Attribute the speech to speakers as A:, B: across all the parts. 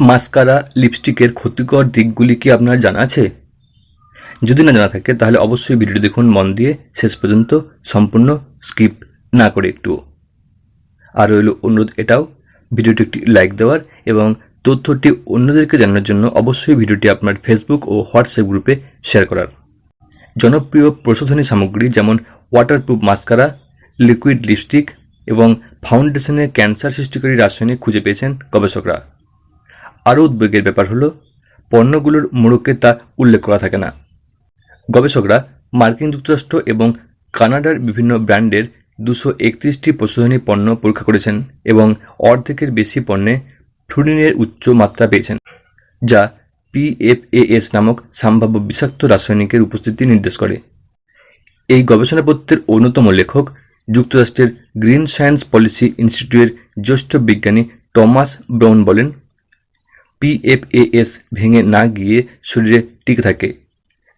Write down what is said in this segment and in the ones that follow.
A: Mascara, লিপস্টিকের ক্ষতিকর দিকগুলি কি আপনার জানা আছে? যদি না জানা থাকে, তাহলে অবশ্যই ভিডিওটি দেখুন, মন দিয়ে শেষ পর্যন্ত সম্পূর্ণ স্কিপ না করে একটু। আর রইল অনুরোধ এটাও, ভিডিওটি একটি লাইক দেওয়ার এবং তথ্যটি অন্যদেরকে জানানোর জন্য অবশ্যই ভিডিওটি আপনার ফেসবুক ও হোয়াটসঅ্যাপ গ্রুপে শেয়ার করার। জনপ্রিয় প্রশোধনী সামগ্রী যেমন ওয়াটারপ্রুফ মাস্কারা লিকুইড লিপস্টিক এবং ফাউন্ডেশনের ক্যান্সার সৃষ্টিকারী রাসায়নিক খুঁজে পেয়েছেন গবেষকরা। আরও উদ্বেগের ব্যাপার হলো, পণ্যগুলোর মোড়কে তা উল্লেখ করা থাকে না। গবেষকরা মার্কিন যুক্তরাষ্ট্র এবং কানাডার বিভিন্ন ব্র্যান্ডের দুশো একত্রিশটি প্রশোধনী পণ্য পরীক্ষা করেছেন এবং অর্ধেকের বেশি পণ্যে ফ্লুরিনের উচ্চ মাত্রা পেয়েছেন, যা পিএফএএস নামক সম্ভাব্য বিষাক্ত রাসায়নিকের উপস্থিতি নির্দেশ করে। এই গবেষণাপত্রের অন্যতম লেখক যুক্তরাষ্ট্রের গ্রিন সায়েন্স পলিসি ইনস্টিটিউটের জ্যেষ্ঠ বিজ্ঞানী টমাস ব্রাউন বলেন পিএফএএস ভেঙে না গিয়ে শরীরে টিকে থাকে,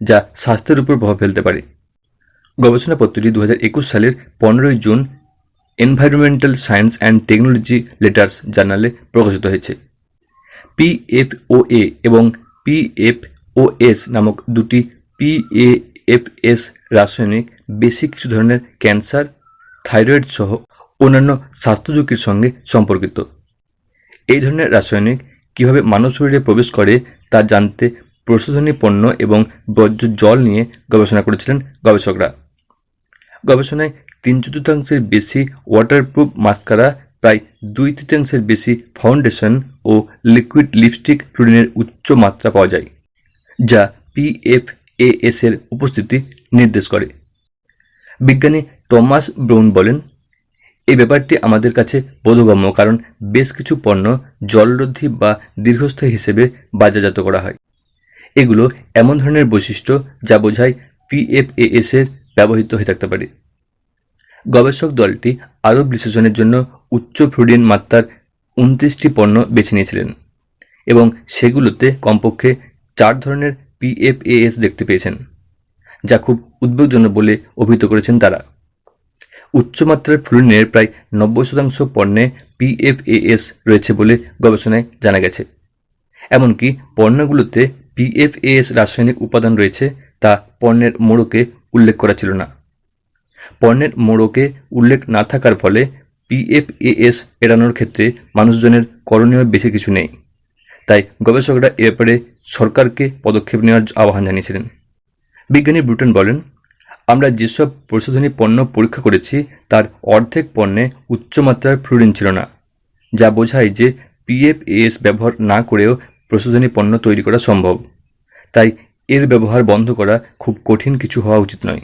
A: যা স্বাস্থ্যের উপর প্রভাব ফেলতে পারে। গবেষণাপত্রটি দু সালের পনেরোই June environmental science and technology letters জার্নালে প্রকাশিত হয়েছে। পিএফওএ এবং পিএফওএস নামক দুটি পিএএফএস রাসায়নিক বেশি কিছু ধরনের ক্যান্সার, থাইরয়েড সহ অন্যান্য স্বাস্থ্য ঝুঁকির সঙ্গে সম্পর্কিত। এই ধরনের রাসায়নিক কীভাবে মানব শরীরে প্রবেশ করে তা জানতে প্রশোধনী পণ্য এবং বর্জ্য জল নিয়ে গবেষণা করেছিলেন গবেষকরা। গবেষণায় তিন চতুর্থাংশের বেশি ওয়াটারপ্রুফ মাস্কারা প্রায় দুই তৃতীয়াংশের বেশি ফাউন্ডেশন ও লিকুইড লিপস্টিক ফ্লুরিনের উচ্চ মাত্রা পাওয়া যায়, যা পিএফএএস এর উপস্থিতি নির্দেশ করে। বিজ্ঞানী টমাস ব্রাউন বলেন এই ব্যাপারটি আমাদের কাছে বোধগম্য, কারণ বেশ কিছু পণ্য জলরোধী বা দীর্ঘস্থায়ী হিসেবে বাজারজাত করা হয়। এগুলো এমন ধরনের বৈশিষ্ট্য যা বোঝায় পিএফএএস এর ব্যবহৃত হয়ে থাকতে পারে। গবেষক দলটি আরও বিশ্লেষণের জন্য উচ্চ ফ্লুরিন মাত্রার উনত্রিশটি পণ্য বেছে নিয়েছিলেন এবং সেগুলোতে কমপক্ষে চার ধরনের পিএফএএস দেখতে পেয়েছেন, যা খুব উদ্বেগজনক বলে অভিহিত করেছেন তারা। উচ্চমাত্রার ফ্লুরিনের প্রায় নব্বই শতাংশ পণ্যে পিএফএএস রয়েছে বলে গবেষণায় জানা গেছে। এমনকি পণ্যগুলোতে পিএফএএস রাসায়নিক উপাদান রয়েছে তা পণ্যের মোড়কে উল্লেখ করা ছিল না। পণ্যের মোড়কে উল্লেখ না থাকার ফলে পিএফএএস এড়ানোর ক্ষেত্রে মানুষজনের করণীয় বেশি কিছু নেই। তাই গবেষকরা এ ব্যাপারে সরকারকে পদক্ষেপ নেওয়ার আহ্বান জানিয়েছিলেন। বিজ্ঞানী ব্রুটন বলেন আমরা যেসব প্রশোধনী পণ্য পরীক্ষা করেছি, তার অর্ধেক পণ্যে উচ্চমাত্রার ফ্লুরিন ছিল না, যা বোঝায় যে পিএফএস ব্যবহার না করেও প্রশোধনী পণ্য তৈরি করা সম্ভব। তাই এর ব্যবহার বন্ধ করা খুব কঠিন কিছু হওয়া উচিত নয়।